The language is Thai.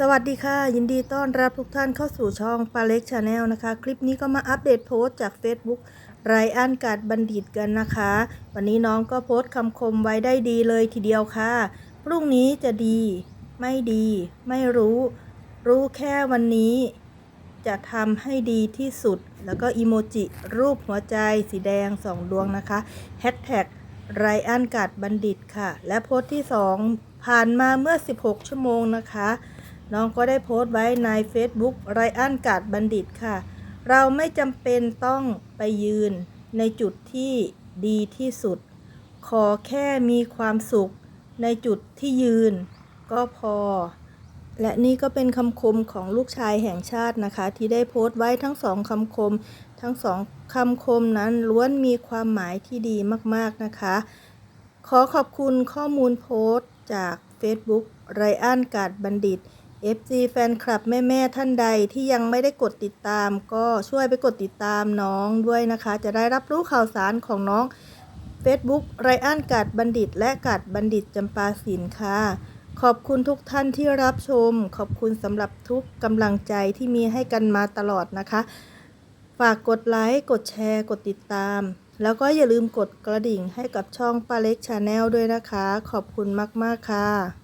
สวัสดีค่ะ ยินดีต้อนรับทุกท่านเข้าสู่ช่องปาเล็กชาแนลนะคะ คลิปนี้ก็มาอัปเดตโพสต์จาก Facebook ไรอันกาดบัณฑิตกันนะคะ วันนี้น้องก็โพสต์คำคมไว้ได้ดีเลยทีเดียวค่ะ พรุ่งนี้จะดี ไม่ดี ไม่รู้ รู้แค่วันนี้ จะทำให้ดีที่สุด แล้วก็อีโมจิรูปหัวใจสีแดงสองดวงนะคะแฮชแท็กไรอันกาดบัณฑิตค่ะ และโพสต์ที่ 2 ผ่านมาเมื่อ 16 ชั่วโมงนะคะ น้องก็ได้โพสต์ไว้ใน Facebook ไรอันกาดบัณฑิตค่ะ เราไม่จำเป็นต้องไปยืนในจุดที่ดีที่สุด ขอแค่มีความสุขในจุดที่ยืน ก็พอ และนี่ก็เป็นคำคมของลูกชายแห่งชาตินะคะ ที่ได้โพสต์ไว้ทั้งสองคำคม ทั้งสองคำคมนั้นล้วนมีความหมายที่ดีมากๆนะคะ ขอขอบคุณข้อมูลโพสต์จาก Facebook ไรอันกาดบัณฑิต FC แฟนคลับแม่ ๆ ท่านใดที่ยังไม่ได้กดติดตาม ก็ช่วยไปกดติดตามน้องด้วยนะคะ จะได้รับรู้ข่าวสารของน้อง Facebook ไรอันกาดบัณฑิต และกาดบัณฑิตจำปาสินค่ะ ขอบคุณทุกท่านที่รับชม ขอบคุณสำหรับทุกกำลังใจที่มีให้กันมาตลอดนะคะ ฝากกดไลค์กดแชร์ กดติดตาม แล้วก็อย่าลืมกดกระดิ่งให้กับช่องป้าเล็กชาแนลด้วยนะคะ ขอบคุณมาก ๆ ค่ะ